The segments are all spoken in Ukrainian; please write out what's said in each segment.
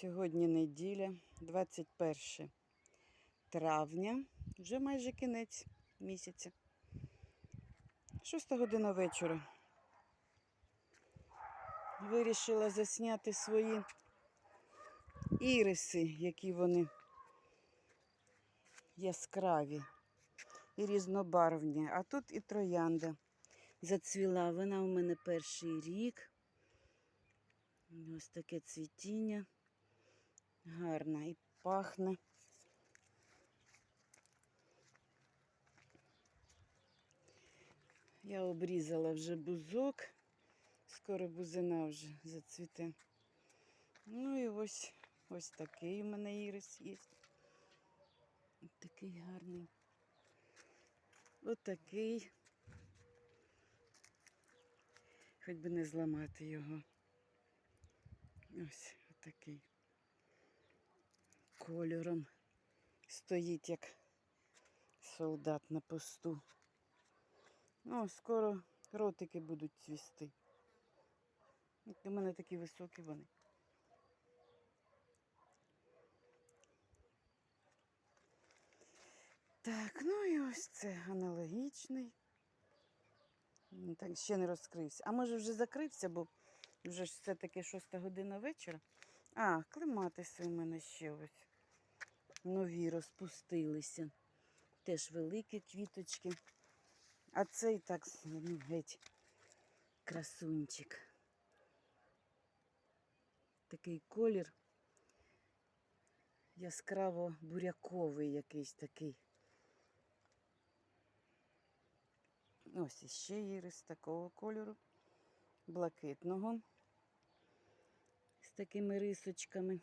Сьогодні неділя, 21 травня, вже майже кінець місяця. Шоста година вечора. Вирішила засняти свої іриси, які вони яскраві і різнобарвні. А тут і троянда зацвіла. Вона у мене перший рік. Ось таке цвітіння. Гарна і пахне. Я обрізала вже бузок. Скоро бузина вже зацвіте. Ну і ось ось такий у мене ірис є. Ось такий гарний. Ось такий. Хоч би не зламати його. Ось такий кольором. Стоїть як солдат на посту. Ну, скоро ротики будуть цвісти. У мене такі високі вони. Так, ну і ось це аналогічний. Так, ще не розкрився. А може вже закрився, бо вже ж все-таки шоста година вечора. А, клематиси у мене ще ось. Нові розпустилися. Теж великі квіточки. А цей так ну, геть красунчик. Такий колір яскраво буряковий якийсь такий. Ось іще ірис такого кольору, блакитного, з такими рисочками.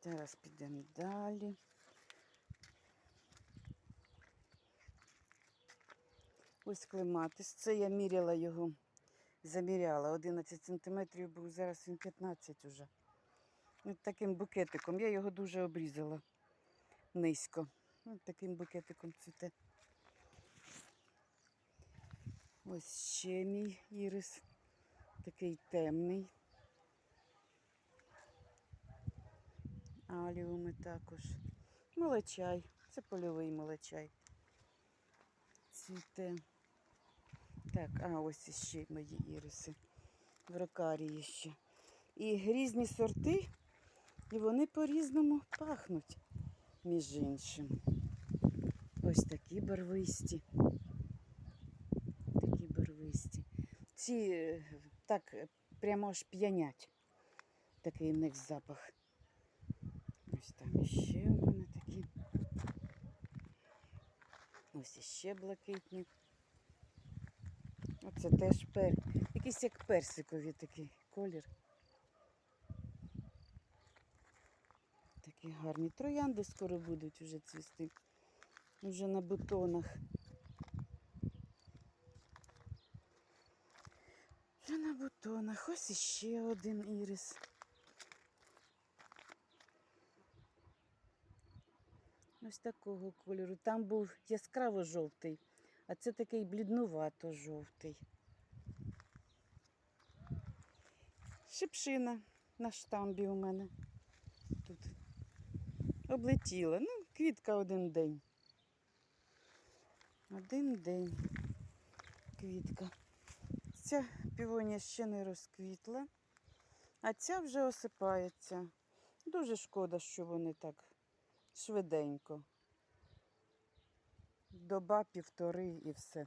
Зараз підемо далі. Ось клематис. Це я міряла його, заміряла. 11 сантиметрів був, зараз він 15 уже. Ось таким букетиком. Я його дуже обрізала низько. Ось таким букетиком цвіте. Ось ще мій ірис. Такий темний. Аліуми також. Молочай. Це польовий молочай. Цвіте. Так, а ось іще мої іриси. В рокарії ще. І різні сорти, і вони по-різному пахнуть, між іншим. Ось такі барвисті. Такі барвисті. Ці е, так прямо аж п'янять. Такий в них запах. Іще у мене такі. Ось іще блакитні. Оце теж пер. Якийсь як персиковий такий колір. Такі гарні троянди скоро будуть вже цвісти. Вже на бутонах. Вже на бутонах. Ось іще один ірис. Ось такого кольору. Там був яскраво жовтий, а це такий бліднувато жовтий. Шипшина на штамбі у мене тут облетіла. Ну, квітка один день. Один день квітка. Ця півонія ще не розквітла, а ця вже осипається. Дуже шкода, що вони так швиденько. Доба півтори і все.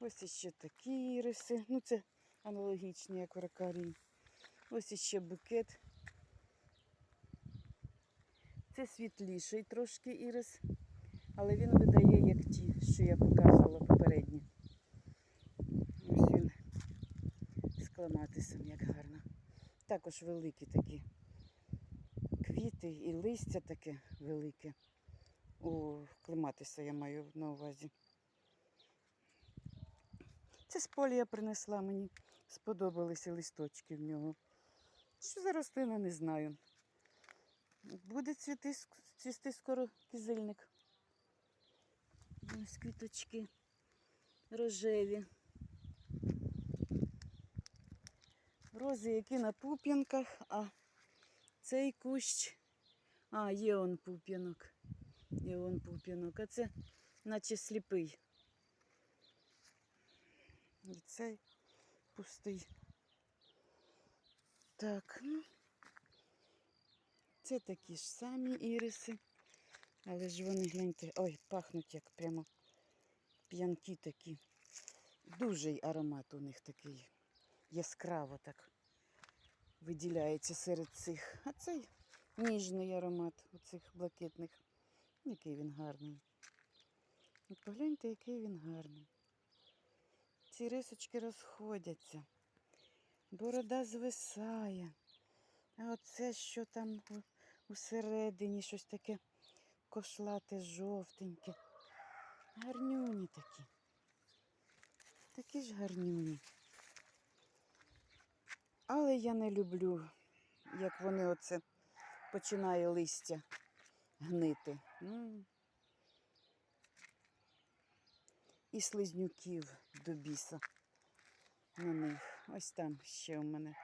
Ось іще такі іриси. Ну, це аналогічні, як в. Ось іще букет. Це світліший трошки ірис, але він видає, як ті, що я показувала попередні. Ось він з клематисом, як гарно. Також великі такі квіти і листя таке велике. У клематиса я маю на увазі. Це з поля я принесла мені. Сподобалися листочки в нього. Що за рослина, не знаю. Буде цвіти, цвісти скоро кизильник. Ось квіточки рожеві. Рози, які на пуп'янках, а цей кущ. А, є он пуп'янок. Є он пуп'янок, а це наче сліпий. І цей пустий. Так, ну. Це такі ж самі іриси. Але ж вони гляньте. Ой, пахнуть як прямо п'янки такі. Дуже аромат у них такий яскраво так виділяється серед цих. А цей ніжний аромат у цих блакитних. Який він гарний. От погляньте, який він гарний. Ці рисочки розходяться. Борода звисає. А оце що там усередині, щось таке кошлате, жовтеньке. Гарнюні такі. Такі ж гарнюні. Але я не люблю, як вони оце починає листя гнити. І слизнюків до біса на них. Ось там ще у мене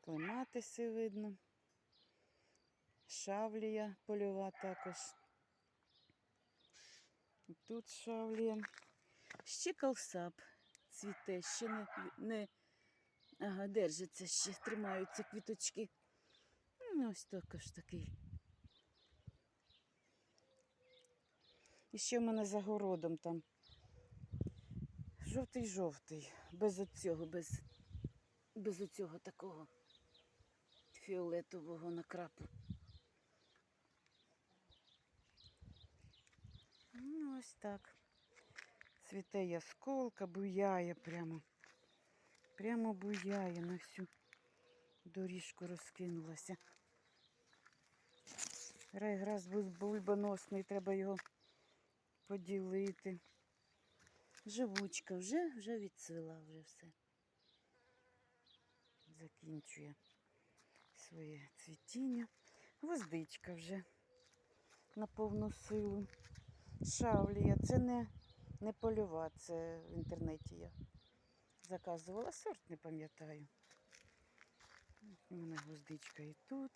клематиси видно. Шавлія польова також. Тут шавлія. Ще калсап цвіте, ще не, не ага, держиться, ще тримаються квіточки. Ну, Ось також такий. І ще в мене за городом там жовтий-жовтий, без оцього, без, без оцього такого фіолетового накрапу. Ну, ось так. Цвіте ясколка, буяє прямо. Прямо буяє на всю доріжку розкинулася. Райграс бульбоносний, треба його поділити. Живучка вже, вже відцвіла, вже все. Закінчує своє цвітіння. Гвоздичка вже на повну силу. Шавлія. Це не, не польова, це в інтернеті я заказувала сорт, не пам'ятаю. У мене гвоздичка і тут,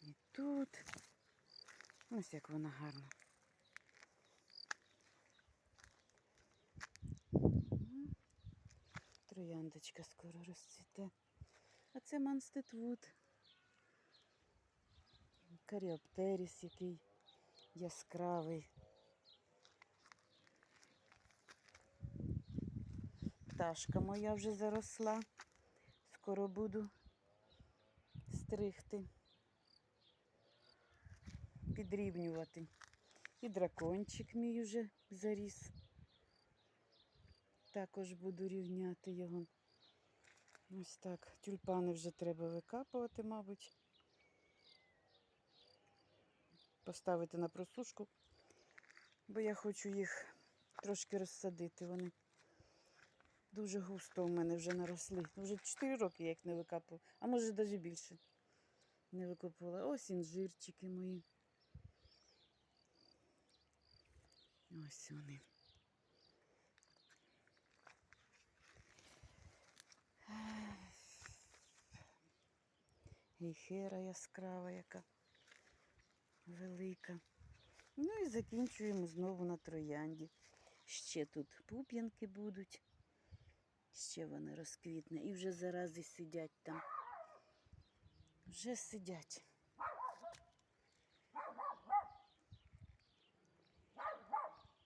і тут. Ось як вона гарна. Трояндочка скоро розцвіте. А це Манстетвуд. Каріоптеріс який яскравий. Пташка моя вже заросла. Скоро буду стригти, підрівнювати. І дракончик мій вже заріс. Також буду рівняти його. Ось так. Тюльпани вже треба викапувати, мабуть. Поставити на просушку, бо я хочу їх трошки розсадити. Вони дуже густо у мене вже наросли. Вже 4 роки я їх не викапувала, а може навіть більше не викопувала. Ось інжирчики мої. Ось вони. Гейхера яскрава яка велика. Ну і закінчуємо знову на троянді. Ще тут пуп'янки будуть. Ще вони розквітне. І вже зарази сидять там. Вже сидять.